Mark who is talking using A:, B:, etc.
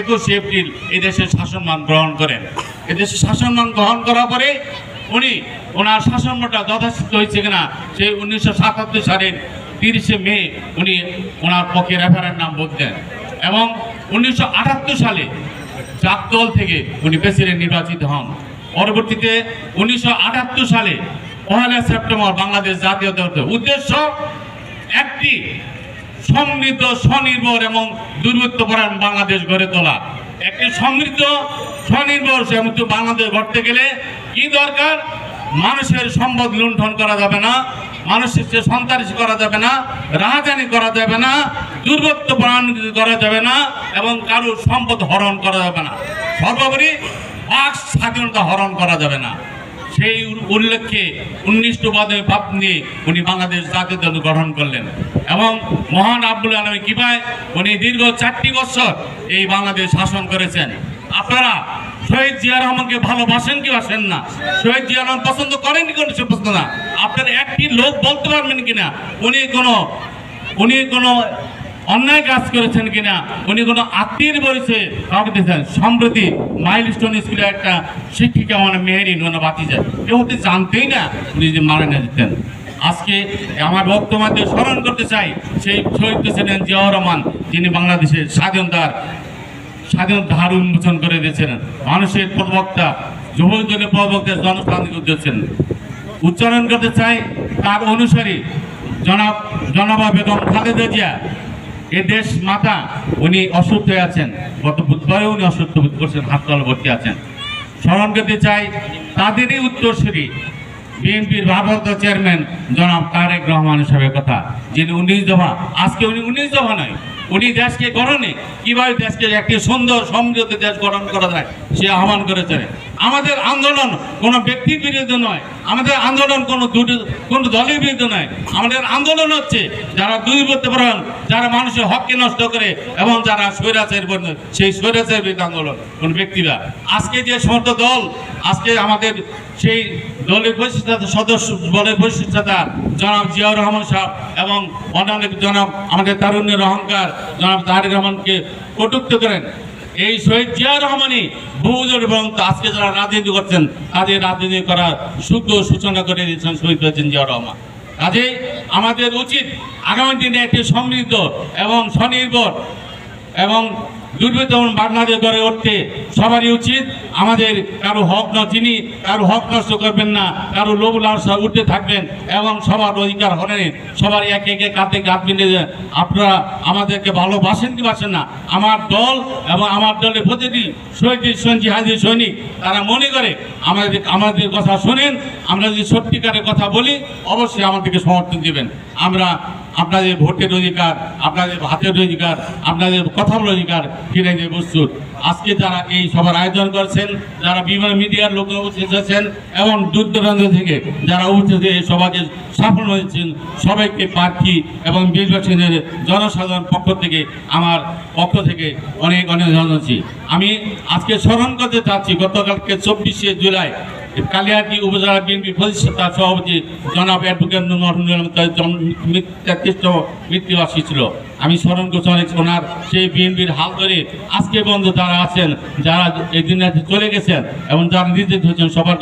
A: একুশে এপ্রিল এই দেশের শাসনমান গ্রহণ করেন। এদেশের শাসনমান গ্রহণ করার পরে উনি ওনার শাসনমানটা যথাযথ হয়েছে কিনা, সেই উনিশশো সাতাত্তর সালের তিরিশে মে উনি ওনার পক্ষে রেফারেন্ডাম ভোট দেন এবং উনিশশো আটাত্তর সালে জাক দল থেকে উনি প্রেসিডেন্ট নির্বাচিত হন। পরবর্তীতে উনিশশো আটাত্তর সালে পহেলা সেপ্টেম্বর বাংলাদেশ জাতীয় দল উদ্দেশ্য একটি সমৃদ্ধ, স্বনির্ভর এবং দুর্বৃত্তপরায়ণ বাংলাদেশ গড়ে তোলা। একটি সমৃদ্ধ, স্বনির্ভর, সমৃদ্ধ বাংলাদেশ গড়তে গেলে কি দরকার? মানুষের সম্পদ লুণ্ঠন করা যাবে না, মানুষের সে সন্ত্রাসী করা যাবে না, রাহাজানি করা যাবে না দুর্বত্ব পরায়ণ করা যাবে না এবং কারোর সম্পদ হরণ করা যাবে না। সর্বোপরি বাক স্বাধীনতা হরণ করা যাবে না। সেই উল্লেখে উনিশবাদে ভাব নিয়ে উনি বাংলাদেশ জাতীয় দল গঠন করলেন। এবং মহান আব্দুল আলমী কীভাবে উনি দীর্ঘ চারটি বছর এই বাংলাদেশ শাসন করেছেন। আপনারা শহীদ জিয়া রহমানকে ভালোবাসেন কি বাসেন না? শহীদ জিয়া রহমান পছন্দ করেন কি সে পছন্দ না? আপনারা একটি লোক বলতে পারবেন কিনা? উনি কোনো উনি কোনো অন্যায় কাজ করেছেন কিনা, উনি কোনো আত্মীয় বলেছে, কাউকে দিয়েছেন। সম্প্রতি মাইল স্টোন স্কুলে একটা শিক্ষিকা মানে মেহেরিন মানে বাতি যায় কেউ হতে জানতেই না উনি যে মারা না দিতেন আজকে আমার বক্তব্য স্মরণ করতে চাই, সেই শহীদ ছিলেন জিয়াউর রহমান, যিনি বাংলাদেশের স্বাধীনতার স্বাধীনতা ধার উন্মোচন করে দিয়েছেন। মানুষের প্রবক্তা যুবদলের প্রবক্তা জনস্থানিক উদ্দেশ্যেন উচ্চারণ করতে চাই তার অনুসারী, জনাব জনাবা বেগম খালেদা জিয়া। এ দেশ মাতা, উনি অসুস্থ হয়ে আছেন। গত বুধবারে উনি অসুস্থ বোধ করছেন, হাসপাতালে ভর্তি আছেন। স্মরণ করতে চাই, তাদেরই উত্তরসূরি বিএনপির ভারপ্রাপ্ত চেয়ারম্যান জনাব তারেক রহমান সাহেবের কথা, যিনি উনিশ দফা, আজকে উনি উনিশ দফা নয়, উনি দেশকে গঠনে কীভাবে দেশকে একটি সুন্দর, সমৃদ্ধ দেশ গঠন করা যায়, সে আহ্বান করেছেন। আমাদের আন্দোলন কোনো ব্যক্তির বিরুদ্ধে নয়, আমাদের আন্দোলন কোনো দুটি, কোনো দলের বিরুদ্ধে নয়। আমাদের আন্দোলন হচ্ছে, যারা দুর্বৃত্ত পরায়ণ যারা মানুষের হককে নষ্ট করে এবং যারা স্বৈরাচারের বিরুদ্ধে সেই স্বৈরাচারের বিরুদ্ধে আন্দোলন, কোন ব্যক্তিরা? আজকে যে সমস্ত দল, আজকে আমাদের সেই দলের বৈশিষ্ট্যতা, সদস্য বলের বৈশিষ্ট্যতা, জনাব জিয়াউর রহমান সাহেব এবং অন্যান্য জনাব আমাদের তারুণ্যের অহংকার জনাব তারেক রহমানকে কটুক্ত করেন। এই শহীদ জিয়া রহমানই বহুজন এবং আজকে যারা রাজনীতি করছেন, তাদের রাজনীতি করার শুদ্ধ সূচনা করে দিয়েছেন শহীদ হয়েছেন জিয়া রহমান। কাজেই আমাদের উচিত আগামী দিনে একটি সমৃদ্ধ এবং স্বনির্ভর এবং দুর্বৃত্ত বাংলাদেশ গড়ে উঠতে সবারই উচিত। আমাদের কারও হক ন, যিনি কারও হক নষ্ট করবেন না, কারও লোভ লালসা উঠতে থাকবেন এবং সবার অধিকার হলেন। সবার একে একে কাঁধে কাঁধ মিলে আপনারা আমাদেরকে ভালোবাসেন কি বাসেন না? আমার দল এবং আমার দলের প্রতিটি শহীদ সঞ্জি হাজির সৈনিক, তারা মনে করে আমাদের আমাদের কথা শোনেন। আমরা যদি সত্যিকারের কথা বলি, অবশ্যই আমাদেরকে সমর্থন দেবেন। আমরা আপনাদের ভোটের অধিকার, আপনাদের হাতের অধিকার, আপনাদের কথা বলার অধিকার ফিরে যে প্রস্তুত। আজকে যারা এই সভার আয়োজন করছেন, যারা বিভিন্ন মিডিয়ার লোক আছেন এবং দূর দূরান্ত থেকে যারা উপস্থিত এই সভাকে সফল হয়েছেন সবাইকে প্রার্থী এবং নির্বাচনের জনসাধারণ পক্ষ থেকে, আমার পক্ষ থেকে অনেক অনেক জানাচ্ছি। আমি আজকে স্মরণ করতে চাচ্ছি, গতকালকে চব্বিশে জুলাই কালিয়াটি উপজেলা বিএনপি প্রতিষ্ঠাতা সভাপতি জনাব অ্যাডভোকেট তেত্রিশতম মৃত্যুবাসী ছিল। আমি স্মরণ করছি ওনার সেই বিএনপির হাল ধরে আজকে বন্ধু তারা আছেন, যারা এই দিনে চলে গেছেন এবং যারা নির্দেশ হয়েছেন সবার